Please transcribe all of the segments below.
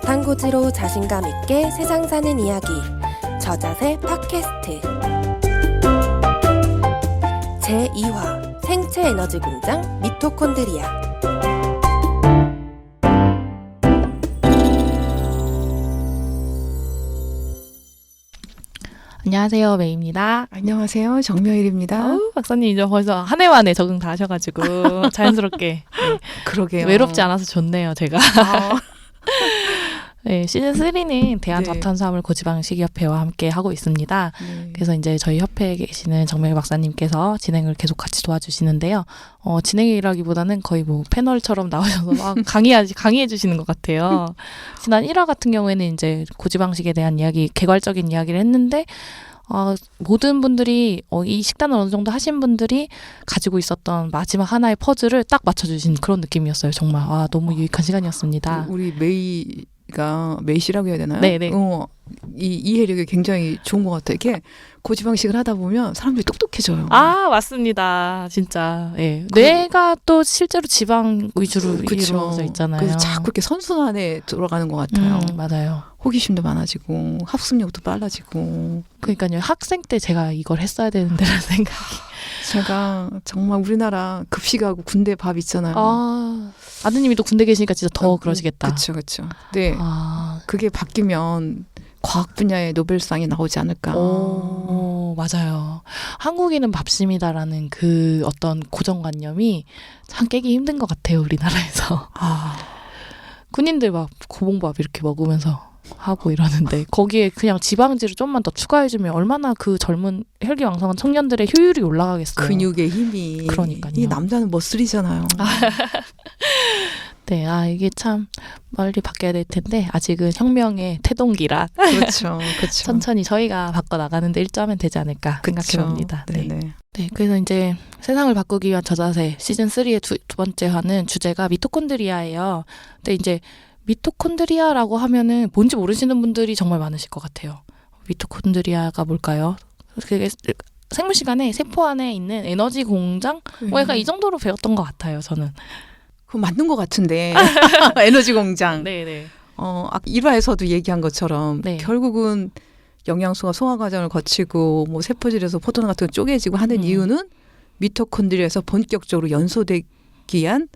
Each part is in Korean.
저탄고지로 자신감 있게 세상 사는 이야기 저자세 팟캐스트 제2화 생체 에너지 공장 미토콘드리아 안녕하세요, 메이입니다. 안녕하세요. 정명일입니다. 아우, 박사님 이제 벌써 한 해 만에 적응 다 하셔가지고 자연스럽게 그러게요. 외롭지 않아서 좋네요, 제가. 아, 네, 시즌 3는 대한 네. 저탄수화물 고지방식 협회와 함께 하고 있습니다. 네. 그래서 이제 저희 협회에 계시는 정명일 박사님께서 진행을 계속 같이 도와주시는데요. 어, 진행이라기보다는 거의 뭐 패널처럼 나오셔서 막 강의하, 강의해 주시는 것 같아요. 지난 1화 같은 경우에는 이제 고지방식에 대한 이야기, 개괄적인 이야기를 했는데, 어, 모든 분들이, 어, 이 식단을 어느 정도 하신 분들이 가지고 있었던 마지막 하나의 퍼즐을 딱 맞춰주신 그런 느낌이었어요. 정말. 아, 너무 유익한 시간이었습니다. 우리 메이가 메이 씨라고 해야 되나요? 네, 네. 어, 이 이해력이 굉장히 좋은 것 같아요. 이게 고지방식을 하다 보면 사람들이 똑똑해져요. 아 맞습니다 진짜 예 뇌가 또 실제로 지방 위주로 그쵸. 이루어져 있잖아요 그래서 자꾸 이렇게 선순환에 들어가는 것 같아요. 음, 맞아요 호기심도 많아지고 학습력도 빨라지고. 그러니까요 학생 때 제가 이걸 했어야 되는데라는 생각 제가 정말 우리나라 급식하고 군대 밥 있잖아요. 아 아드님이 또 군대 계시니까 진짜 더 어, 그러시겠다 그렇죠, 그렇죠. 네, 아 그게 바뀌면 과학 분야의 노벨상이 나오지 않을까. 오, 맞아요. 한국인은 밥심이다라는 그 어떤 고정관념이 참 깨기 힘든 것 같아요, 우리나라에서. 아, 군인들 막 고봉밥 이렇게 먹으면서 하고 이러는데 거기에 그냥 지방지를 좀만 더 추가해주면 얼마나 그 젊은 혈기왕성한 청년들의 효율이 올라가겠어요. 근육의 힘이. 그러니까요. 이 남자는 머슬이잖아요. 네, 아 이게 참 빨리 바뀌어야 될 텐데 아직은 혁명의 태동기라 그렇죠, 그렇죠. 천천히 저희가 바꿔 나가는데 일조하면 되지 않을까 생각해봅니다. 네. 네네. 네, 그래서 이제 세상을 바꾸기 위한 저자세 시즌 3의 두, 두 번째 화는 주제가 미토콘드리아예요. 근데 이제 미토콘드리아라고 하면은 뭔지 모르시는 분들이 정말 많으실 것 같아요. 미토콘드리아가 뭘까요? 그게 생물 시간에 세포 안에 있는 에너지 공장? 뭐 약간 이 정도로 배웠던 것 같아요, 저는. 그거 맞는 것 같은데 에너지 공장. 네, 네. 어, 아까 1화에서도 얘기한 것처럼 네. 결국은 영양소가 소화 과정을 거치고 뭐 세포질에서 포도당 같은 거 쪼개지고 하는 음. 이유는 미토콘드리아에서 본격적으로 연소되기 위한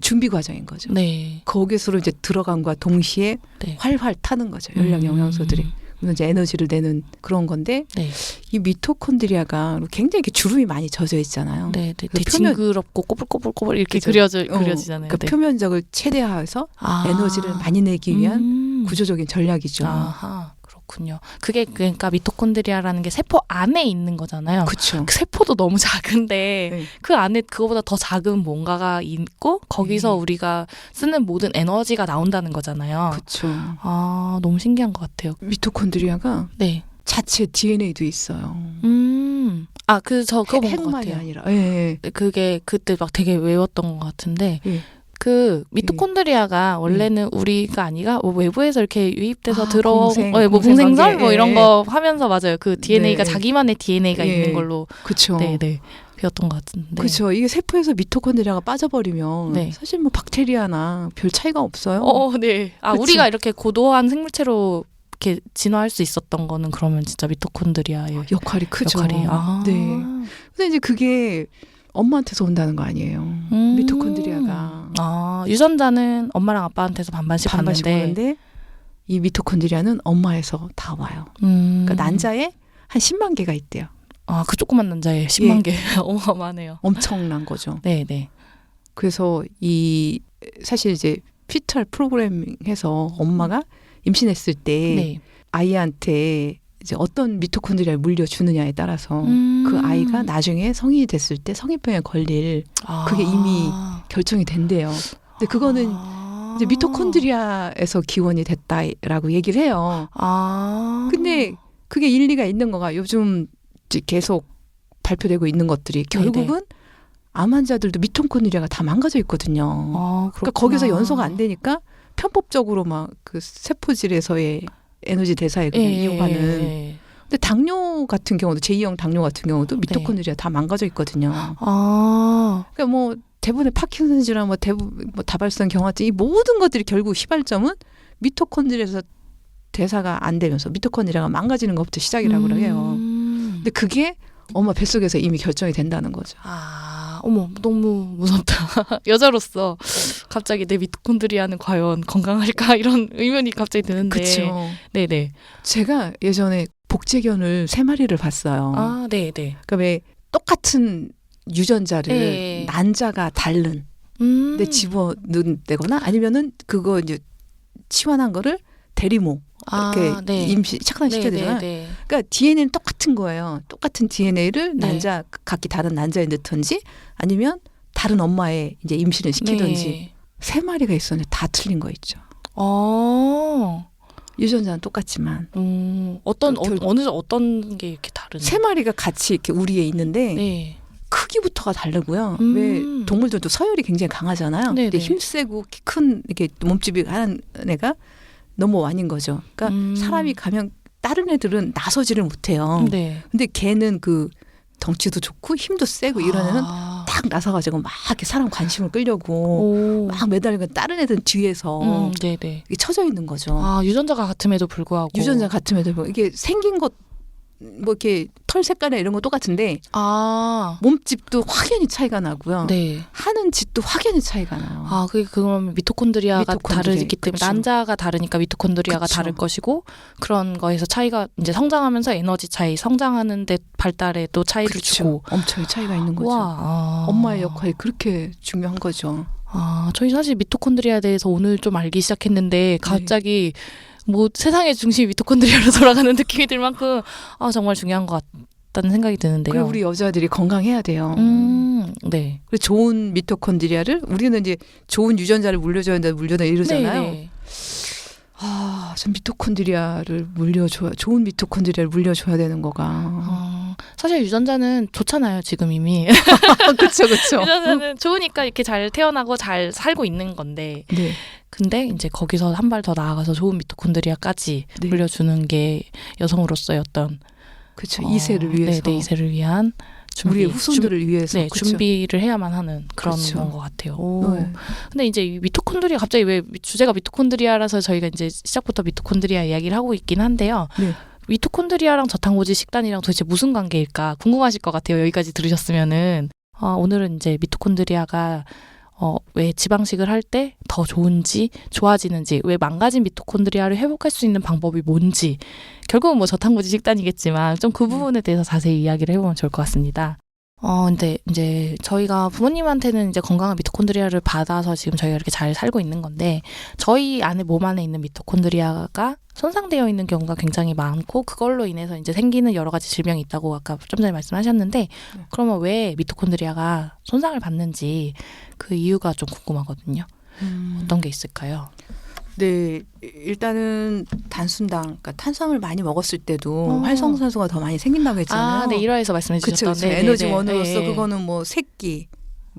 준비 과정인 거죠. 네. 거기서로 이제 들어간과 동시에 네. 활활 타는 거죠. 열량 음. 영양소들이. 그래서 이제 에너지를 내는 그런 건데 네. 이 미토콘드리아가 굉장히 이렇게 주름이 많이 젖어 있잖아요. 네, 네. 그 표면- 징그럽고 꼬불꼬불꼬불 이렇게 그죠. 그려져 어, 그려지잖아요. 그 네. 표면적을 최대화해서 아. 에너지를 많이 내기 위한 음. 구조적인 전략이죠. 아하, 그렇군요. 그게 그러니까 미토콘드리아라는 게 세포 안에 있는 거잖아요. 그렇죠. 그 세포도 너무 작은데 네. 그 안에 그거보다 더 작은 뭔가가 있고 거기서 네. 우리가 쓰는 모든 에너지가 나온다는 거잖아요. 그렇죠. 아, 너무 신기한 것 같아요. 미토콘드리아가 네. 자체 DNA도 있어요. 음. 아, 그 저 그거 본것 핵만이 같아요. 아니라. 예. 예. 그게 그때 막 되게 외웠던 것 같은데 예. 그 미토콘드리아가 원래는 우리가 아니가 뭐 외부에서 이렇게 유입돼서 아, 들어오고 공생, 어, 예, 뭐 공생 공생설. 뭐 예, 이런 예. 거 하면서 맞아요. 그 DNA가 네. 자기만의 DNA가 예. 있는 걸로 그렇죠. 네, 네. 배웠던 것 같은데. 그렇죠. 이게 세포에서 미토콘드리아가 빠져버리면 네. 사실 뭐 박테리아나 별 차이가 없어요. 어, 네. 아, 그쵸. 우리가 이렇게 고도한 생물체로 이렇게 진화할 수 있었던 거는 그러면 진짜 미토콘드리아의 역할이 크죠. 역할이. 아. 네. 근데 이제 그게 엄마한테서 온다는 거 아니에요. 음. 미토콘드리아가 아, 유전자는 엄마랑 아빠한테서 반반씩, 반반씩. 오는데 이 미토콘드리아는 엄마에서 다 와요. 음. 그러니까 난자에 한 10만 개가 있대요. 아, 그 조그만 난자에 10만 예. 개. 어마어마하네요. 엄청난 거죠. 네, 네. 그래서 이 사실 이제 피털 프로그래밍 해서 엄마가 임신했을 때 네. 아이한테 이제 어떤 미토콘드리아를 물려주느냐에 따라서 음. 그 아이가 나중에 성인이 됐을 때 성인병에 걸릴 그게 이미 결정이 된대요. 근데 그거는 아. 이제 미토콘드리아에서 기원이 됐다라고 얘기를 해요. 아. 근데 그게 일리가 있는 거가 요즘 계속 발표되고 있는 것들이 네네. 결국은 암 환자들도 미토콘드리아가 다 망가져 있거든요. 아, 그러니까 거기서 연소가 안 되니까 편법적으로 막 그 세포질에서의 에너지 대사에 그냥 이용하는. 예. 근데 당뇨 같은 경우도 제2형 당뇨 같은 네. 경우도 미토콘드리아 다 망가져 있거든요. 아. 그러니까 뭐 대부분의 파킨슨 질환, 뭐 대부분 뭐 다발성 경화증 이 모든 것들이 결국 시발점은 미토콘드리아에서 대사가 안 되면서 미토콘드리아가 망가지는 것부터 시작이라고 그래요. 음. 근데 그게 엄마 뱃속에서 이미 결정이 된다는 거죠. 아, 어머, 너무 무섭다. 여자로서 갑자기 내 미토콘드리아는 과연 건강할까 이런 의문이 갑자기 드는데. 그렇죠. 네네. 제가 예전에 복제견을 세 마리를 봤어요. 아, 네네. 그러니까 왜 똑같은 유전자를 네. 난자가 다른 음. 데 집어 넣는다거나 아니면은 그거 이제 치환한 거를 대리모 아, 이렇게 네. 임시 착안시켜야 네, 되잖아요. 네, 네. 그러니까 DNA는 똑같은 거예요. 똑같은 DNA를 네. 난자 각기 다른 난자에 넣든지 아니면 다른 엄마의 이제 임신을 시키든지 네. 세 마리가 있었는데 다 틀린 거 있죠. 어. 유전자는 똑같지만 음, 어떤 그 어, 결- 어느 어떤 게 이렇게 다른? 세 마리가 같이 이렇게 우리에 있는데 네. 크기부터가 다르고요. 음. 왜 동물들도 서열이 굉장히 강하잖아요. 네네. 근데 힘세고 키 큰 이렇게 몸집이 하는 애가 너무 완인 거죠. 그러니까 음. 사람이 가면 다른 애들은 나서지를 못해요. 네. 근데 걔는 그 덩치도 좋고 힘도 세고 이런 애는 아. 딱 나서가지고 막 이렇게 사람 관심을 끌려고 오. 막 매달리고 다른 애들은 뒤에서 음, 네네. 이게 쳐져 있는 거죠. 아 유전자가 같음에도 불구하고 유전자 같음에도 불구하고 이게 생긴 것 뭐 이렇게 털 색깔이나 이런 거 똑같은데 아 몸집도 확연히 차이가 나고요. 네. 하는 짓도 확연히 차이가 나요. 아 그게 그러면 미토콘드리아가 미토콘드리아, 다르기 때문에 그쵸. 난자가 다르니까 미토콘드리아가 그쵸. 다를 것이고 그런 거에서 차이가 이제 성장하면서 에너지 차이, 성장하는데 발달에도 차이를 그렇죠. 주고 엄청 차이가 있는 거죠. 와 아. 엄마의 역할이 그렇게 중요한 거죠. 아 저희 사실 미토콘드리아에 대해서 오늘 좀 알기 시작했는데 갑자기 뭐 세상의 중심이 미토콘드리아로 돌아가는 느낌이 들 만큼 아 정말 중요한 것 같다는 생각이 드는데요. 그리고 우리 여자들이 건강해야 돼요. 음, 네. 그리고 좋은 미토콘드리아를 우리는 이제 좋은 유전자를 물려줘야 된다 물려다 이러잖아요. 네, 네. 아, 전 미토콘드리아를 물려줘야 좋은 미토콘드리아를 물려줘야 되는 거가. 어, 사실 유전자는 좋잖아요, 지금 이미. 그렇죠, 그렇죠. 유전자는 좋으니까 이렇게 잘 태어나고 잘 살고 있는 건데. 네, 근데 이제 거기서 한 발 더 나아가서 좋은 미토콘드리아까지 네. 물려주는 게 여성으로서의 어떤 그렇죠. 어, 이세를 위해서 네, 네, 이세를 위한 준비, 우리의 후손들을 위해서. 준, 네, 그렇죠. 준비를 해야만 하는 그런. 건것 같아요. 오. 네. 근데 이제 이 미토콘드리아 갑자기 왜 미- 주제가 미토콘드리아라서 저희가 이제 시작부터 미토콘드리아 이야기를 하고 있긴 한데요. 네. 미토콘드리아랑 저탄고지 식단이랑 도대체 무슨 관계일까 궁금하실 것 같아요. 여기까지 들으셨으면은 어, 오늘은 이제 미토콘드리아가 어, 왜 지방식을 할 때 더 좋은지 좋아지는지 왜 망가진 미토콘드리아를 회복할 수 있는 방법이 뭔지 결국은 뭐 저탄고지 식단이겠지만 좀 그 부분에 대해서 자세히 이야기를 해보면 좋을 것 같습니다. 어, 근데 이제 저희가 부모님한테는 이제 건강한 미토콘드리아를 받아서 지금 저희가 이렇게 잘 살고 있는 건데 저희 안에 몸 안에 있는 미토콘드리아가 손상되어 있는 경우가 굉장히 많고 그걸로 인해서 이제 생기는 여러 가지 질병이 있다고 아까 좀 전에 말씀하셨는데 네. 그러면 왜 미토콘드리아가 손상을 받는지 그 이유가 좀 궁금하거든요. 음. 어떤 게 있을까요? 네, 일단은 단순당, 그러니까 탄수화물 많이 먹었을 때도 어. 활성산소가 더 많이 생긴다고 했잖아요. 아, 네, 1화에서 말씀해 그쵸, 주셨던 그쵸. 네, 에너지 네, 네. 원으로서 네. 그거는 뭐 새끼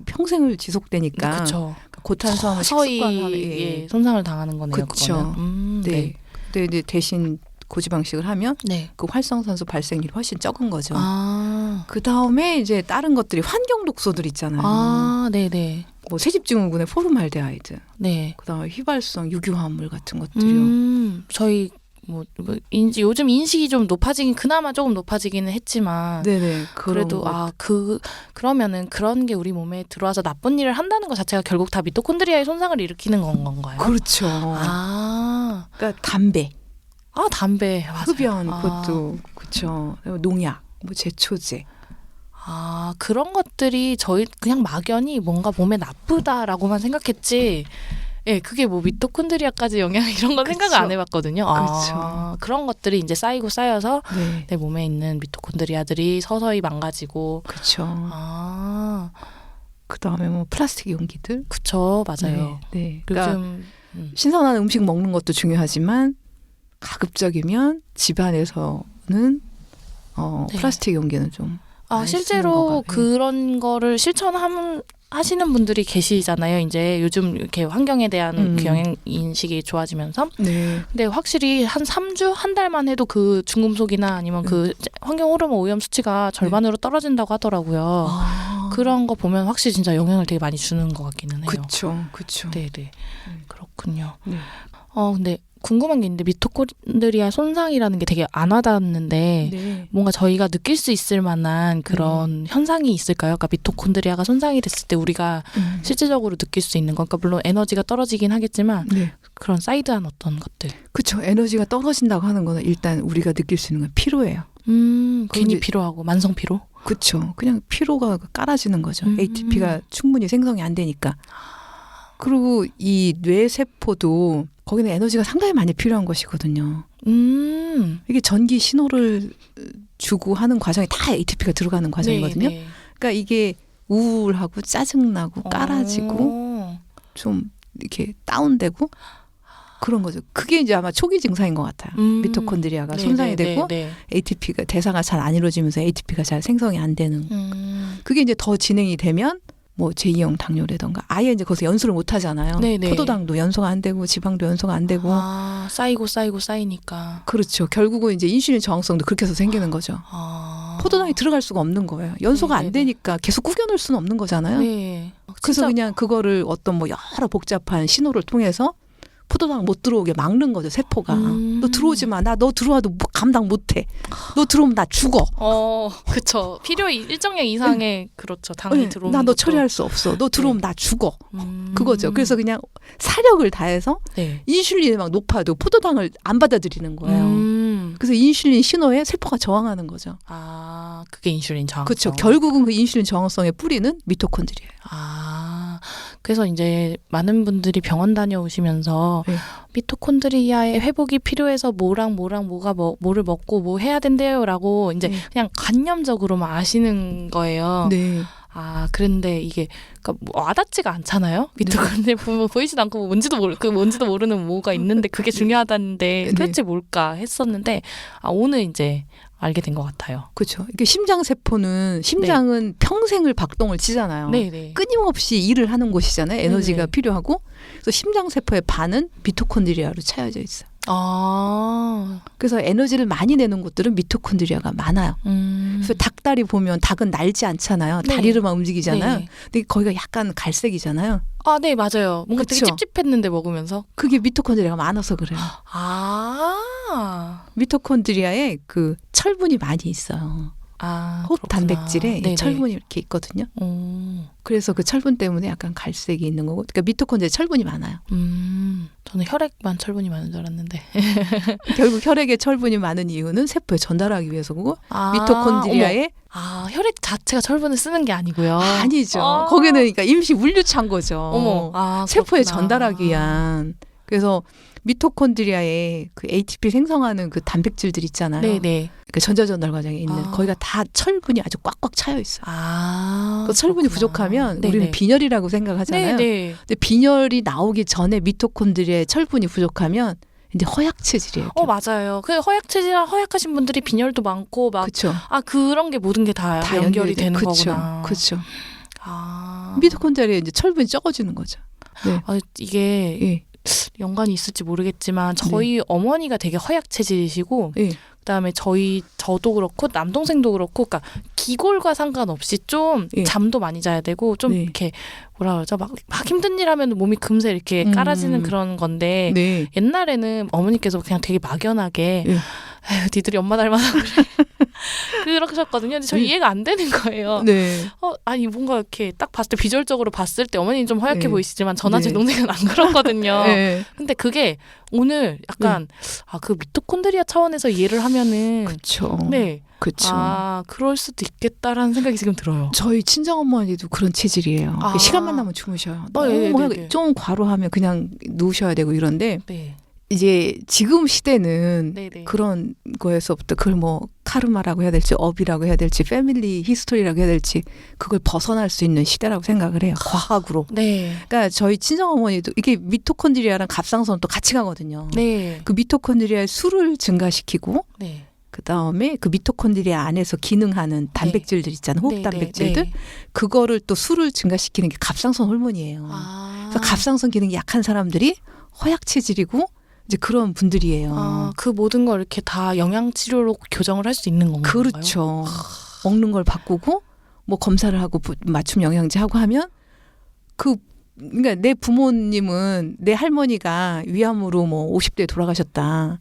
평생을 지속되니까 그렇죠. 고탄수화물 서서히 식습관 예, 손상을 당하는 거네요. 그쵸. 그거는. 음, 네. 네. 근데 이제 대신 고지방식을 하면 네. 그 활성산소 발생률이 훨씬 적은 거죠. 아. 그 다음에 이제 다른 것들이 환경 독소들 있잖아요. 아, 네, 네. 뭐 세집증후군의 포르말데하이드, 네. 그다음에 휘발성 유기화합물 같은 것들이요. 음, 저희 뭐, 뭐 인지 요즘 인식이 좀 높아지긴 그나마 조금 높아지기는 했지만 네네. 그래도 그런 거. 아그 그러면은 그런 게 우리 몸에 들어와서 나쁜 일을 한다는 것 자체가 결국 다 미토콘드리아의 손상을 일으키는 건 건가요? 그렇죠. 아, 그러니까 담배, 아 담배 맞아요. 흡연 아. 그것도 그렇죠. 농약, 뭐 제초제. 아 그런 것들이 저희 그냥 막연히 뭔가 몸에 나쁘다라고만 생각했지. 예, 그게 뭐 미토콘드리아까지 영향 이런 건 그쵸. 생각을 안 해봤거든요. 아, 그쵸. 그런 것들이 이제 쌓이고 쌓여서 네. 내 몸에 있는 미토콘드리아들이 서서히 망가지고 그렇죠. 아 그 다음에 뭐 플라스틱 용기들. 그쵸 맞아요. 네. 네. 그러니까 요즘 음. 신선한 음식 먹는 것도 중요하지만 가급적이면 집안에서는 어, 네. 플라스틱 용기는 좀 아 실제로. 그런 거를 실천하는 하시는 분들이 계시잖아요. 이제 요즘 이렇게 환경에 대한 음. 그 영향 인식이 좋아지면서 네. 근데 확실히 한 3주 한 달만 해도 그 중금속이나 아니면 그 환경 호르몬 오염 수치가 절반으로 떨어진다고 하더라고요. 아, 그런 거 보면 확실히 진짜 영향을 되게 많이 주는 것 같기는 해요. 그쵸, 그쵸. 네, 네. 음. 그렇군요. 네. 어 근데 궁금한 게 있는데 미토콘드리아 손상이라는 게 되게 안 와닿는데 네. 뭔가 저희가 느낄 수 있을 만한 그런 현상이 있을까요? 그러니까 미토콘드리아가 손상이 됐을 때 우리가 음. 실질적으로 느낄 수 있는 건, 그러니까 물론 에너지가 떨어지긴 하겠지만 네. 그런 사이드한 어떤 것들. 그렇죠. 에너지가 떨어진다고 하는 거는 일단 우리가 느낄 수 있는 건 피로예요. 음, 그 괜히 피로하고 만성 피로. 그렇죠. 그냥 피로가 깔아지는 거죠. 음. ATP가 충분히 생성이 안 되니까. 그리고 이 뇌 세포도 거기는 에너지가 상당히 많이 필요한 것이거든요. 음, 이게 전기 신호를 주고 하는 과정에 다 ATP가 들어가는 과정이거든요. 네, 네. 그러니까 이게 우울하고 짜증나고 깔아지고 어. 좀 이렇게 다운되고 그런 거죠. 그게 이제 아마 초기 증상인 것 같아요. 음. 미토콘드리아가 네, 손상이 네, 되고 네, 네. ATP가 대사가 잘 안 이루어지면서 ATP가 잘 생성이 안 되는 음. 그게 이제 더 진행이 되면 뭐 제2형 당뇨라던가 아예 이제 거기서 연소를 못 하잖아요. 네네. 포도당도 연소가 안 되고 지방도 연소가 안 되고 아, 쌓이고 쌓이고 쌓이니까. 그렇죠. 결국은 이제 인슐린 저항성도 그렇게 해서 생기는 거죠. 아. 포도당이 들어갈 수가 없는 거예요. 연소가 안 네네네. 되니까 계속 구겨놓을 수는 없는 거잖아요. 네. 그래서 진짜 그냥 그거를 어떤 뭐 여러 복잡한 신호를 통해서 포도당 못 들어오게 막는 거죠 세포가. 음. 너 들어오지 마. 나 너 들어와도 뭐 감당 못해. 너 들어오면 나 죽어. 어, 그쵸. 필요 이- 일정량 이상의 그렇죠. 당이 네, 들어오는 나너 것도. 처리할 수 없어. 너 들어오면 네. 나 죽어. 음. 그거죠. 그래서 그냥 사력을 다해서 네. 인슐린이 막 높아도 포도당을 안 받아들이는 거예요. 음. 그래서 인슐린 신호에 세포가 저항하는 거죠. 아, 그게 인슐린 저항성. 그렇죠. 결국은 그 인슐린 저항성의 뿌리는 미토콘드리아예요. 아, 그래서 이제 많은 분들이 병원 다녀오시면서 네. 미토콘드리아의 회복이 필요해서 뭐랑 뭐랑 뭐가 뭐, 뭐를 먹고 뭐 해야 된대요라고 이제 네. 그냥 관념적으로만 아시는 거예요. 네. 아, 그런데 이게 그러니까 뭐 와닿지가 않잖아요. 미토콘드리아 보면 보이지도 않고 뭐 뭔지도 모르 그 뭔지도 모르는 뭐가 있는데 그게 중요하다는데 네. 도대체 뭘까 했었는데 아, 오늘 이제 알게 된 것 같아요. 그렇죠. 이게 심장 세포는 심장은 평생을 박동을 치잖아요. 네, 네. 끊임없이 일을 하는 곳이잖아요. 에너지가 네네. 필요하고. 그래서 심장 세포의 반은 미토콘드리아로 차여져 있어요. 아, 그래서 에너지를 많이 내는 곳들은 미토콘드리아가 많아요. 음. 그래서 닭다리 보면 닭은 날지 않잖아요. 네. 다리로만 움직이잖아요. 네. 근데 거기가 약간 갈색이잖아요. 아, 네, 맞아요. 뭔가 되게 그쵸? 찝찝했는데 먹으면서. 그게 미토콘드리아가 많아서 그래요. 아. 미토콘드리아에 그 철분이 많이 있어요. 아. 호흡 그렇구나. 단백질에 네네. 철분이 이렇게 있거든요. 오. 그래서 그 철분 때문에 약간 갈색이 있는 거고. 그러니까 미토콘드리아에 철분이 많아요. 음. 저는 혈액만 철분이 많은 줄 알았는데. 결국 혈액에 철분이 많은 이유는 세포에 전달하기 위해서고 아, 미토콘드리아에. 아, 혈액 자체가 철분을 쓰는 게 아니고요. 아니죠. 아. 거기는 그러니까 임시 물류차인 거죠. 어머. 아, 세포에 그렇구나. 전달하기 위한. 그래서 미토콘드리아에 그 ATP 생성하는 그 단백질들 있잖아요. 네, 네. 그 전자전달 과정에 있는 아. 거기가 다 철분이 아주 꽉꽉 차여 있어요. 아. 그 철분이 그렇구나. 부족하면 네네. 우리는 빈혈이라고 생각하잖아요. 네, 네. 근데 빈혈이 나오기 전에 미토콘드리아에 철분이 부족하면 이제 허약 체질이에요. 어, 맞아요. 그 허약 체질이랑 허약하신 분들이 빈혈도 많고 막 그렇죠. 아, 그런 게 모든 게 다, 다 연결이. 되는 그쵸, 거구나. 그렇죠. 아. 미토콘드리아에 이제 철분이 적어지는 거죠. 네. 아, 이게 예. 연관이 있을지 모르겠지만 저희 어머니가 되게 허약 체질이시고 예. 그다음에 저희 저도 그렇고 남동생도 그렇고 그러니까 기골과 상관없이 좀 예. 잠도 많이 자야 되고 좀 네. 이렇게 뭐라 그러죠 막, 막 힘든 일 하면 몸이 금세 이렇게 음. 깔아지는 그런 건데 네. 옛날에는 어머니께서 그냥 되게 막연하게 예. 에휴, 니들이 엄마 닮아서 그래 그러셨거든요. 근데 저 네. 이해가 안 되는 거예요. 네. 어, 아니 뭔가 이렇게 딱 봤을 때 비주얼적으로 봤을 때 어머니는 좀 허약해 네. 보이시지만 제 네. 동생은 안 그렇거든요. 네. 근데 그게 오늘 약간 아 그 미토콘드리아 차원에서 이해를 하면은 그렇죠. 네. 그렇죠. 아, 그럴 수도 있겠다라는 생각이 지금 들어요. 저희 친정 어머니도 그런 체질이에요. 아. 시간만 나면 주무셔요. 어, 예, 너무 네, 네. 좀 과로하면 그냥 누우셔야 되고 이런데 네. 이제 지금 시대는 네, 네. 그런 거에서부터 그걸 뭐 카르마라고 해야 될지 업이라고 해야 될지 패밀리 히스토리라고 해야 될지 그걸 벗어날 수 있는 시대라고 생각을 해요. 과학으로. 네. 그러니까 저희 친정 어머니도 이게 미토콘드리아랑 갑상선 또 같이 가거든요. 네. 그 미토콘드리아의 수를 증가시키고 네. 그 다음에 그 미토콘드리아 안에서 기능하는 단백질들 있잖아요. 호흡 네, 단백질들. 네. 그거를 또 수를 증가시키는 게 갑상선 호르몬이에요. 아. 그래서 갑상선 기능이 약한 사람들이 허약 체질이고 이제 그런 분들이에요. 아, 그 모든 걸 이렇게 다 영양 치료로 교정을 할 수 있는 건가요? 그렇죠. 먹는 걸 바꾸고 뭐 검사를 하고 부- 맞춤 영양제 하고 하면 그 그러니까 내 부모님은 내 할머니가 위암으로 뭐 50대에 돌아가셨다.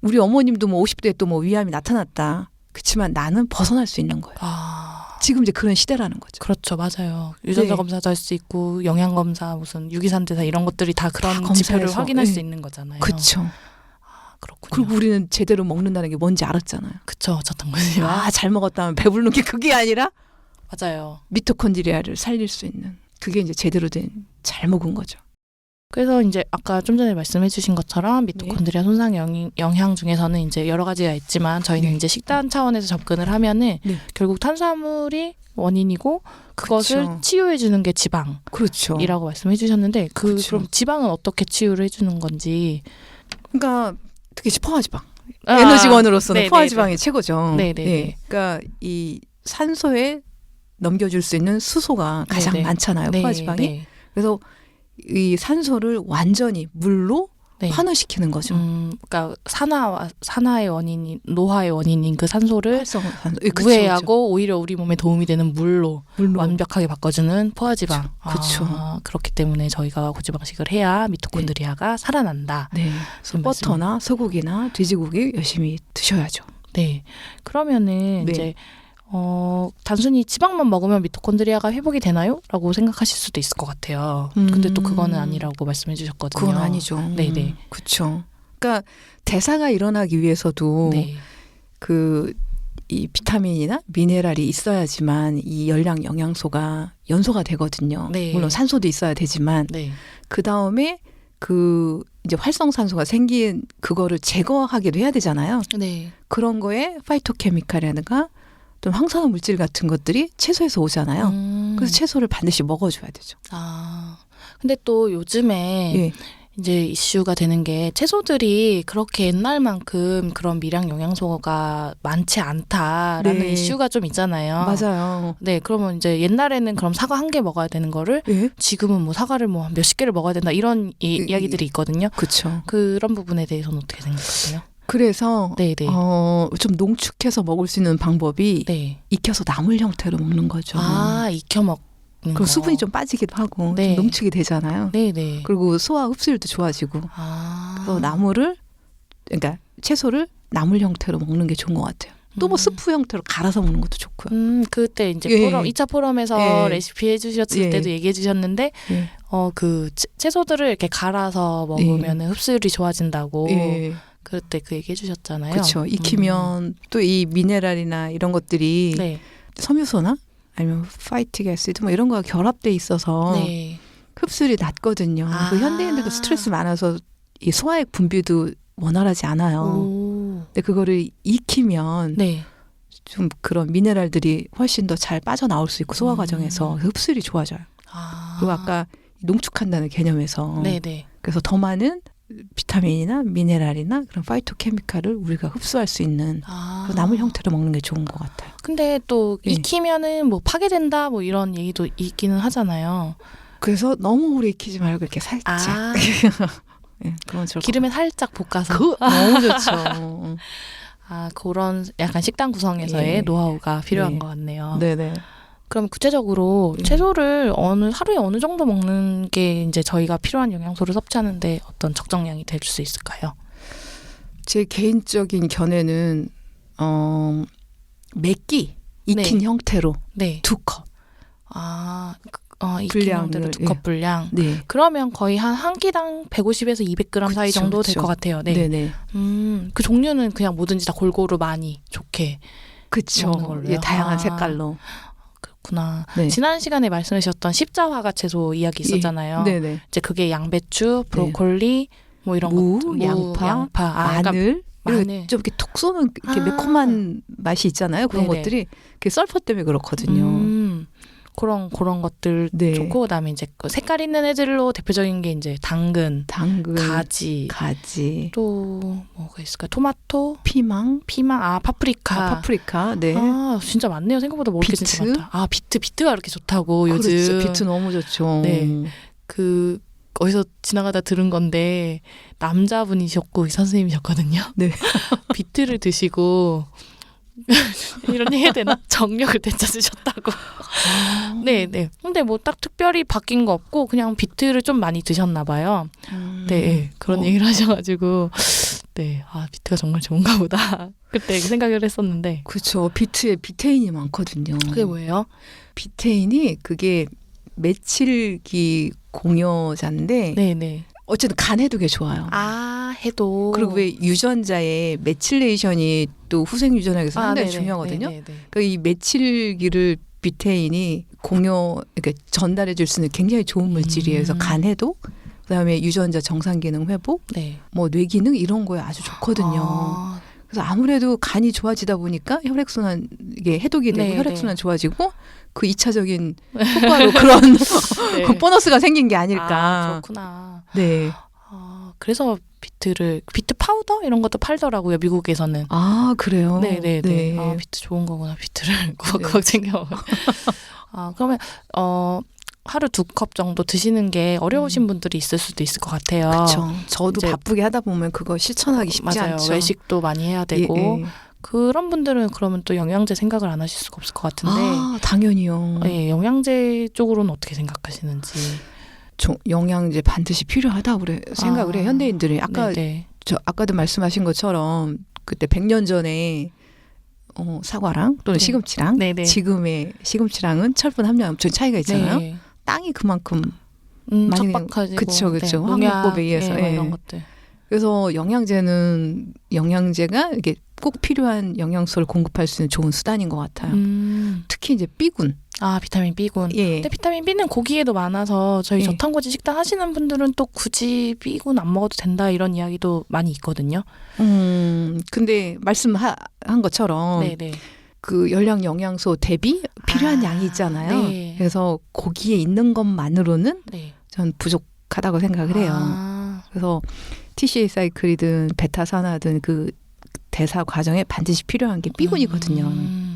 우리 어머님도 뭐 50대에 또 뭐 위암이 나타났다. 그렇지만 나는 벗어날 수 있는 거예요. 아 지금 이제 그런 시대라는 거죠. 그렇죠 맞아요 유전자 네. 검사도 할 수 있고 영양 검사 무슨 유기산대사 이런 것들이 다 그런 다 지표를 확인할 네. 수 있는 거잖아요. 그렇죠. 아, 그렇군요. 그리고 우리는 제대로 먹는다는 게 뭔지 알았잖아요. 그쵸 어쨌든 거지. 아, 잘 먹었다면 배부르는 게 그게 아니라 맞아요. 미토콘드리아를 살릴 수 있는 그게 이제 제대로 된 잘 먹은 거죠. 그래서 이제 아까 좀 전에 말씀해주신 것처럼 미토콘드리아 손상 영, 영향 중에서는 이제 여러 가지가 있지만 저희는 네. 이제 식단 차원에서 접근을 하면은 네. 결국 탄수화물이 원인이고 그것을 그쵸. 치유해 주는 게 지방이라고 그렇죠. 말씀해 주셨는데 그 그쵸. 그럼 지방은 어떻게 치유를 해 주는 건지 그러니까 특히 포화지방. 아, 에너지원으로서는 네네네. 포화지방이 최고죠. 네네네. 예. 그러니까 이 산소에 넘겨줄 수 있는 수소가 가장 네네. 많잖아요. 네, 포화지방이. 네. 그래서 이 산소를 완전히 물로 네. 환원시키는 거죠. 음, 그러니까 산화 산화의 원인인 노화의 원인인 그 산소를 활성 산소. 예, 그쵸, 우회하고 오히려 우리 몸에 도움이 되는 물로 그쵸. 물로. 완벽하게 바꿔주는 포화지방. 그쵸. 아, 그렇기 때문에 저희가 고지방식을 해야 미토콘드리아가 살아난다. 네. 버터나 소고기나 돼지고기 열심히 드셔야죠. 네. 그러면은 네. 이제 어 단순히 지방만 먹으면 미토콘드리아가 회복이 되나요? 라고 생각하실 수도 있을 것 같아요. 근데 또 그거는 음. 아니라고 말씀해 주셨거든요. 그건 아니죠. 네네. 그렇죠. 그러니까 대사가 일어나기 위해서도 네. 그 이 비타민이나 미네랄이 있어야지만 이 열량 영양소가 연소가 되거든요. 네. 물론 산소도 있어야 되지만 네. 그 다음에 그 이제 활성산소가 생긴 그거를 제거하기도 해야 되잖아요. 네. 그런 거에 파이토케미칼이라든가 또 항산화 물질 같은 것들이 채소에서 오잖아요. 음. 그래서 채소를 반드시 먹어줘야 되죠. 아. 근데 또 요즘에 예. 이제 이슈가 되는 게 채소들이 그렇게 옛날만큼 그런 미량 영양소가 많지 않다라는 네. 이슈가 좀 있잖아요. 맞아요. 네, 그러면 이제 옛날에는 그럼 사과 한 개 먹어야 되는 거를 예. 지금은 뭐 사과를 뭐 몇십 개를 먹어야 된다 이런 이, 이- 이야기들이 있거든요. 그렇죠. 그런 부분에 대해서는 어떻게 생각하세요? 그래서 네, 네. 어, 좀 농축해서 먹을 수 있는 방법이 네. 익혀서 나물 형태로 먹는 거죠. 아, 익혀 먹는 그럼 거. 수분이 좀 빠지기도 하고 네. 좀 농축이 되잖아요. 네, 네. 그리고 소화 흡수율도 좋아지고 아. 그래서 나물을 그러니까 채소를 나물 형태로 먹는 게 좋은 것 같아요. 또뭐 음. 스프 형태로 갈아서 먹는 것도 좋고요. 음, 그때 이제 예. 포럼, 2차 포럼에서 예. 레시피 해주셨을 예. 때도 얘기해 주셨는데, 예. 어, 그, 채- 채소들을 이렇게 갈아서 먹으면 흡수율이 좋아진다고, 예. 그때 그 얘기 해 주셨잖아요. 그렇죠. 익히면 또이 미네랄이나 이런 것들이 음. 네. 섬유소나 아니면 파이틱 애시드 뭐 이런 거가 결합돼 있어서 네. 흡수율이 낮거든요. 아. 그 현대인들도 스트레스 많아서 이 소화액 분비도 원활하지 않아요. 오. 근데 그거를 익히면 네. 좀 그런 미네랄들이 훨씬 더 잘 빠져나올 수 있고 소화 음. 과정에서 흡수율이 좋아져요. 아. 그리고 아까 농축한다는 개념에서 네네. 그래서 더 많은 비타민이나 미네랄이나 그런 파이토케미칼을 우리가 흡수할 수 있는 아. 그 나물 형태로 먹는 게 좋은 것 같아요. 근데 또 예. 익히면은 뭐 파괴된다 뭐 이런 얘기도 있기는 하잖아요. 그래서 너무 오래 익히지 말고 이렇게 살짝 아. 예, 그건 좋을 것 기름에 살짝 볶아서. 그 너무 좋죠. 아, 그런 약간 식단 구성에서의 예. 노하우가 필요한 네. 것 같네요. 네네. 그럼 구체적으로 음. 채소를 어느 하루에 어느 정도 먹는 게 이제 저희가 필요한 영양소를 섭취하는데 어떤 적정량이 될 수 있을까요? 제 개인적인 견해는 어 맵기 익힌 네. 형태로 네. 두 컵. 아, 그- 어, 익힌 형태로 두 예. 컵 분량. 네. 그러면 거의 한 한 끼당 150에서 200g 사이 그쵸, 정도 될. 것 같아요. 네. 네. 네 음, 그 종류는 그냥 뭐든지 다 골고루 많이 좋게 그쵸. 예, 다양한 아. 색깔로. 그렇구나. 네. 지난 시간에 말씀해 주셨던 십자화가 채소 이야기 있었잖아요. 네네. 이제 그게 양배추, 브로콜리 뭐 이런 무, 것, 양파, 아, 약간 마늘. 마늘. 좀 이렇게 톡 쏘는 이렇게 아. 매콤한 맛이 있잖아요. 그런 네네. 것들이 그 썰퍼 때문에 그렇거든요. 음, 그런 그런 것들 네. 좋고 그다음에 이제 그 색깔 있는 애들로 대표적인 게 이제 당근, 당근, 가지, 가지, 또 뭐가 있을까? 토마토, 피망, 피망, 아 파프리카. 아, 파프리카. 네. 아, 진짜 많네요. 생각보다 먹을 게 진짜 비트? 많다. 아, 비트, 비트가 이렇게 좋다고 요즘. 그렇죠. 비트 너무 좋죠. 네. 그 어디서 지나가다 들은 건데 남자분이셨고 선생님이셨거든요. 네. 비트를 드시고 이런 얘기 해야 되나? 정력을 되찾으셨다고. 네, 네. 근데 뭐 딱 특별히 바뀐 거 없고 그냥 비트를 좀 많이 드셨나 봐요. 음. 네, 그런 어. 얘기를 하셔가지고 네, 아 비트가 정말 좋은가 보다. 그때 생각을 했었는데 그렇죠. 비트에 비테인이 많거든요. 그게 뭐예요? 비테인이 그게 메칠기 공여자인데 네, 네. 어쨌든 간 해독에 좋아요. 아 해도 그리고 왜 유전자의 메칠레이션이 또 후생 유전학에서 아, 상당히 네네, 중요하거든요. 네네, 네. 그러니까 이 메칠기를 비테인이 공여 이렇게 전달해 줄 수 있는 굉장히 좋은 물질이에요. 그래서 음. 간 해독, 그다음에 유전자 정상 기능 회복, 네. 뭐뇌 기능 이런 거에 아주 좋거든요. 아, 그래서 아무래도 간이 좋아지다 보니까 혈액 순환 이게 해독이 되고 네, 혈액 순환 네. 좋아지고 그 이차적인 효과로 그런 네. 보너스가 생긴 게 아, 아닐까. 그렇구나. 네. 아, 그래서 비트를 비트 파우더 이런 것도 팔더라고요 미국에서는. 아 그래요. 네네네. 네. 아, 비트 좋은 거구나. 비트를 꽉꽉 챙겨. 아 그러면 어 하루 두 컵 정도 드시는 게 어려우신 분들이 있을 수도 있을 것 같아요. 그렇죠. 저도 바쁘게 하다 보면 그거 실천하기 쉽지 맞아요. 않죠. 외식도 많이 해야 예, 되고 예. 그런 분들은 그러면 또 영양제 생각을 안 하실 수가 없을 것 같은데. 아 당연히요. 예, 영양제 쪽으로는 어떻게 생각하시는지 조- 영양제 반드시 필요하다 그래 생각을 해 아, 현대인들이 아까 네, 저 아까도 말씀하신 것처럼 그때 100년 전에 어, 사과랑 또는 네. 시금치랑 네, 네. 지금의 시금치랑은 철분 함량 엄청 차이가 있잖아요. 네. 땅이 그만큼 음, 많이 척박하지고 그쵸, 그쵸. 네, 화학법에 의해서, 예, 뭐 예. 이런 것들 그래서 영양제는 영양제가 이게 꼭 필요한 영양소를 공급할 수 있는 좋은 수단인 것 같아요. 음. 특히 이제 B군. 아 비타민 B군 예. 근데 비타민 B는 고기에도 많아서 저희 예. 저탄고지 식단 하시는 분들은 또 굳이 B군 안 먹어도 된다 이런 이야기도 많이 있거든요. 음, 근데 말씀한 것처럼 네네. 그 열량 영양소 대비 필요한 아, 양이 있잖아요. 네. 그래서 고기에 있는 것만으로는 네. 전 부족하다고 생각을 해요. 아, 그래서 TCA 사이클이든 베타산화든 그 대사 과정에 반드시 필요한 게 B군이거든요. 음.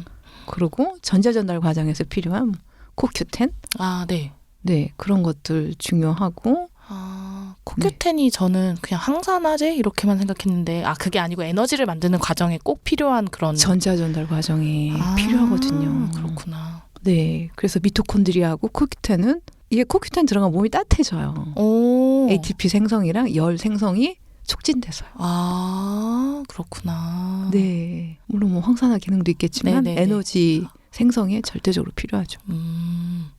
그리고 전자 전달 과정에서 필요한 코큐텐, 아 네. 네 그런 것들 중요하고 아, 코큐텐이 저는 그냥 항산화제 이렇게만 생각했는데 아 그게 아니고 에너지를 만드는 과정에 꼭 필요한 그런 전자 전달 과정에 아, 필요하거든요. 그렇구나. 네, 그래서 미토콘드리아하고 코큐텐은 이게 코큐텐 들어가면 몸이 따뜻해져요. 오. ATP 생성이랑 열 생성이 촉진돼서요. 아 그렇구나. 네, 물론 뭐 황산화 기능도 있겠지만 네네네. 에너지 생성에 절대적으로 필요하죠. 음.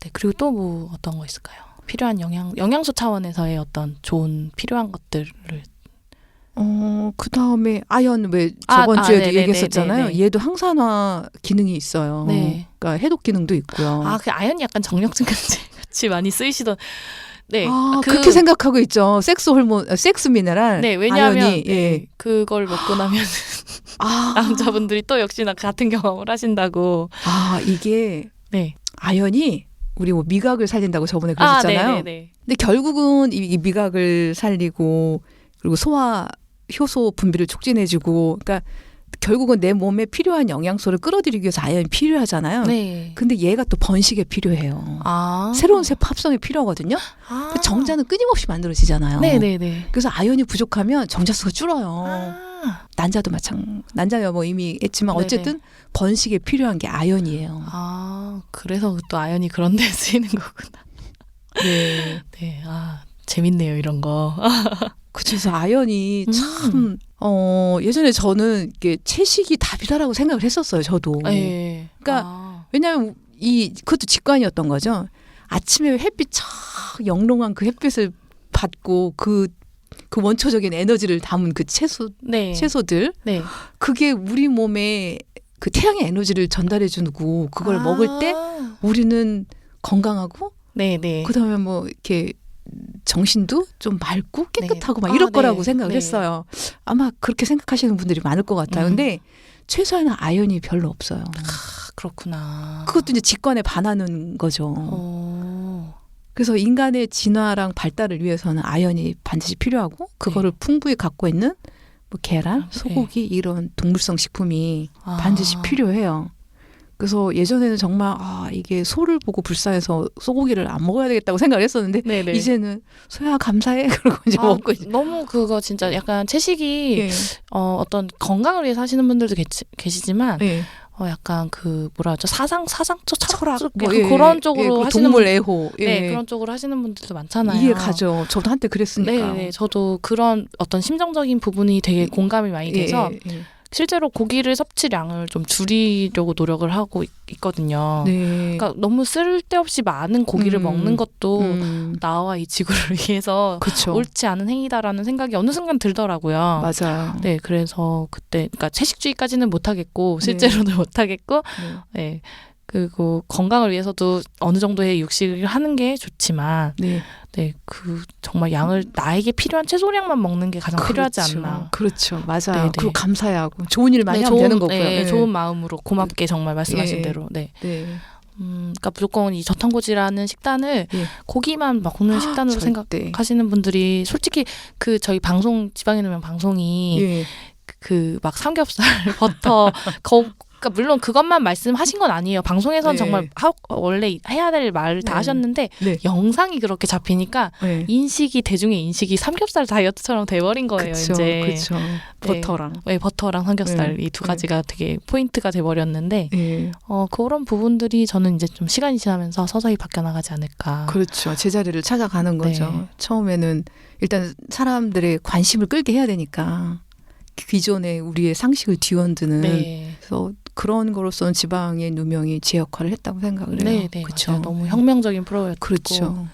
네 그리고 또 뭐 어떤 거 있을까요? 필요한 영양 영양소 차원에서의 어떤 좋은 필요한 것들을 어, 그 다음에 아연 왜 아, 저번 아, 주에도 네네네네네. 얘기했었잖아요. 얘도 항산화 기능이 있어요. 네. 그러니까 해독 기능도 있고요. 아 그 아연이 약간 정력증강제 같이 많이 쓰이시던 네. 아, 그- 그렇게 생각하고 있죠. 섹스 호르몬, 아, 섹스 미네랄. 네 왜냐하면 아연이, 네, 예. 그걸 먹고 나면 아, 남자분들이 또 역시나 같은 경험을 하신다고 아, 이게 네. 아연이 우리 뭐 미각을 살린다고 저번에 그러셨잖아요. 아. 근데 결국은 이, 이 미각을 살리고 그리고 소화 효소 분비를 촉진해주고 그러니까 결국은 내 몸에 필요한 영양소를 끌어들이기 위해서 아연이 필요하잖아요. 네. 근데 얘가 또 번식에 필요해요. 아. 새로운 세포 합성에 필요하거든요. 아. 그 정자는 끊임없이 만들어지잖아요. 네네네. 그래서 아연이 부족하면 정자 수가 줄어요. 아. 난자도 마찬 난자야 뭐 이미 했지만 네네. 어쨌든 번식에 필요한 게 아연이에요. 아, 그래서 또 아연이 그런 데 쓰이는 거구나. 네. 네. 아, 재밌네요, 이런 거. 그래서 아연이 음. 참 어, 예전에 저는 이게 채식이 답이다라고 생각을 했었어요. 저도. 네. 그러니까 아. 왜냐하면 이 그것도 직관이었던 거죠. 아침에 햇빛 촥 영롱한 그 햇빛을 받고 그, 그 원초적인 에너지를 담은 그 채소 네. 채소들 네. 그게 우리 몸에 그 태양의 에너지를 전달해 주고 그걸 아. 먹을 때 우리는 건강하고 네, 네. 그다음에 뭐 이렇게 정신도 좀 맑고 깨끗하고 막 아, 이럴 네. 거라고 생각을 네. 했어요. 아마 그렇게 생각하시는 분들이 많을 것 같아요. 음. 근데 최소한 아연이 별로 없어요. 아, 그렇구나. 그것도 이제 직관에 반하는 거죠. 어. 그래서 인간의 진화랑 발달을 위해서는 아연이 반드시 필요하고 그거를 풍부히 갖고 있는 뭐 계란, 네. 소고기 이런 동물성 식품이 아. 반드시 필요해요. 그래서 예전에는 정말 아 이게 소를 보고 불쌍해서 소고기를 안 먹어야 되겠다고 생각을 했었는데 네네. 이제는 소야 감사해 그러고 이제 아, 먹고 이제 너무 그거 진짜 약간 채식이 예. 어, 어떤 건강을 위해서 하시는 분들도 계시, 계시 지만 예. 어, 약간 그 뭐라 하죠 사상 사상적 철학 쪽 뭐, 약간 예, 그런 예, 쪽으로 그 하시는 동물 분, 애호 예. 네 그런 쪽으로 하시는 분들도 많잖아요. 이해 가죠. 저도 한때 그랬으니까. 네, 네, 저도 그런 어떤 심정적인 부분이 되게 공감이 많이 돼서 예, 예. 실제로 고기를 섭취량을 좀 줄이려고 노력을 하고 있, 거든요 네. 그러니까 너무 쓸데없이 많은 고기를 음. 먹는 것도 음, 나와 이 지구를 위해서 그쵸. 옳지 않은 행위다라는 생각이 어느 순간 들더라고요. 맞아요. 네, 그래서 그때 그러니까 채식주의까지는 못하겠고 네. 실제로는 못하겠고, 네. 네. 그리고 건강을 위해서도 어느 정도의 육식을 하는 게 좋지만, 네. 네, 그 정말 양을 나에게 필요한 최소량만 먹는 게 가장 필요하지 그렇죠. 않나. 그렇죠. 맞아요. 네, 네. 그리고 감사해야 하고 좋은 일 많이 네, 하면 좋은, 되는 거고요. 네, 예. 좋은 마음으로 고맙게 정말 말씀하신 예. 대로. 네. 네. 음, 그러니까 무조건 이 저탄고지라는 식단을 예. 고기만 먹는 식단으로 절대. 생각하시는 분들이 솔직히 그 저희 방송 지방의 누명 방송이 예. 그막 삼겹살, 버터, 거, 그러니까 물론 그것만 말씀하신 건 아니에요. 방송에선 네. 정말 하, 원래 해야 될 말을 다 네. 하셨는데 네. 영상이 그렇게 잡히니까 네. 인식이 대중의 인식이 삼겹살 다이어트처럼 돼버린 거예요. 그쵸, 이제 그쵸. 버터랑. 네, 버터랑 삼겹살 네. 이두 네. 가지가 되게 포인트가 돼버렸는데 예. 어 그런 부분들이 저는 이제 좀 시간이 지나면서 서서히 바뀌어 나가지 않을까. 그렇죠. 제자리를 찾아가는 거죠. 네. 처음에는 일단 사람들의 관심을 끌게 해야 되니까 기존의 우리의 상식을 뒤흔드는 네. 그래서 그런 거로서는 지방의 누명이 제 역할을 했다고 생각을 해요. 네, 네, 그렇죠. 너무 혁명적인 프로였고, 그렇죠.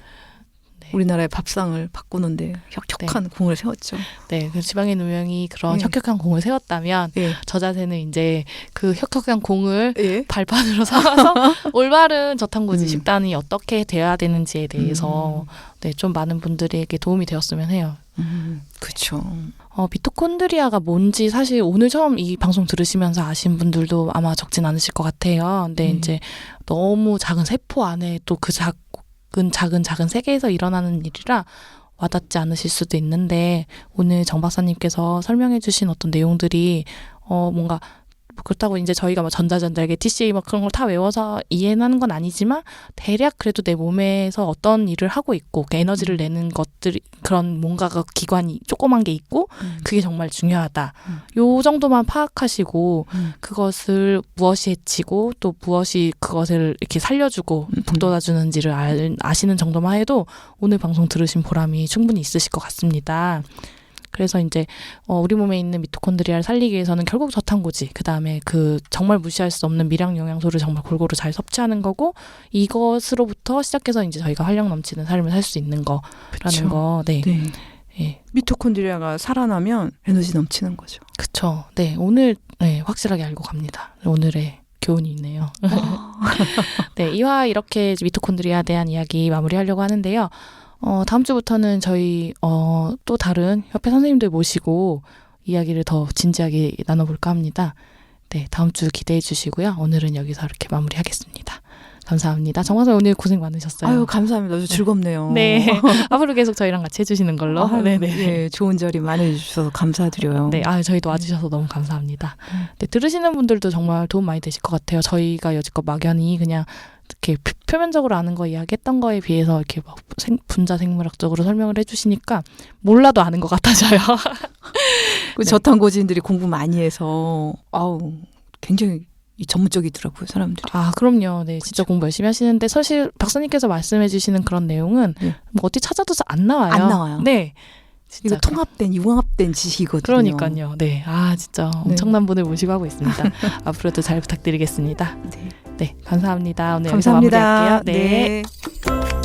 네. 우리나라의 밥상을 바꾸는데 혁혁한 공을 세웠죠. 네, 그 지방의 누명이 그런 예. 혁혁한 공을 세웠다면 예. 저 자세는 이제 그 혁혁한 공을 예. 발판으로 삼아서 올바른 저탄고지 음. 식단이 어떻게 돼야 되는지에 대해서 네, 좀 많은 분들에게 도움이 되었으면 해요. 음, 그렇죠. 어, 미토콘드리아가 뭔지 사실 오늘 처음 이 방송 들으시면서 아신 분들도 아마 적진 않으실 것 같아요. 근데 음. 이제 너무 작은 세포 안에 또 그 작은 작은 작은 세계에서 일어나는 일이라 와닿지 않으실 수도 있는데 오늘 정 박사님께서 설명해 주신 어떤 내용들이 어 뭔가 뭐 그렇다고 이제 저희가 뭐 전자전자계 TCA 막 그런 걸 다 외워서 이해하는 건 아니지만 대략 그래도 내 몸에서 어떤 일을 하고 있고 그 에너지를 내는 것들이 그런 뭔가가 기관이 조그만 게 있고 음. 그게 정말 중요하다. 음. 요 정도만 파악하시고 음. 그것을 무엇이 해치고 또 무엇이 그것을 이렇게 살려주고 음. 북돋아 주는지를 알, 아시는 정도만 해도 오늘 방송 들으신 보람이 충분히 있으실 것 같습니다. 그래서 이제 어, 우리 몸에 있는 미토콘드리아를 살리기 위해서는 결국 저탄고지, 그 다음에 그 정말 무시할 수 없는 미량 영양소를 정말 골고루 잘 섭취하는 거고 이것으로부터 시작해서 이제 저희가 활력 넘치는 삶을 살 수 있는 거라는 그쵸. 거, 네, 네. 예, 미토콘드리아가 살아나면 에너지 넘치는 거죠. 그쵸. 네, 오늘 네, 확실하게 알고 갑니다. 오늘의 교훈이 있네요. 네, 이화 이렇게 미토콘드리아에 대한 이야기 마무리하려고 하는데요. 어, 다음 주부터는 저희 어, 또 다른 협회 선생님들 모시고 이야기를 더 진지하게 나눠볼까 합니다. 네, 다음 주 기대해 주시고요. 오늘은 여기서 이렇게 마무리하겠습니다. 감사합니다. 정화선 오늘 고생 많으셨어요. 아유 감사합니다. 아주 즐겁네요. 네, 앞으로 계속 저희랑 같이 해주시는 걸로. 아유, 네네. 예, 좋은 자리 많이 주셔서 감사드려요. 네, 아 저희도 와주셔서 너무 감사합니다. 네, 들으시는 분들도 정말 도움 많이 되실 것 같아요. 저희가 여지껏 막연히 그냥 이렇게 표- 표면적으로 아는 거 이야기했던 거에 비해서 이렇게 막 생, 분자 생물학적으로 설명을 해주시니까 몰라도 아는 것 같아져요. 그 네. 저탄고지인들이 공부 많이 해서 아우 굉장히 이 전문적이더라고요 사람들이. 아, 그럼요. 네, 진짜 공부 열심히 하시는데 사실 박사님께서 말씀해주시는 그런 내용은 네. 뭐 어디 찾아도 안 나와요. 안 나와요. 네, 이거 통합된 융합된 지식이거든요. 그러니까요. 네, 아 진짜 네. 엄청난 분을 모시고 하고 있습니다. 앞으로도 잘 부탁드리겠습니다. 네. 네, 감사합니다. 오늘 감사합니다. 마무리할게요. 네. 네.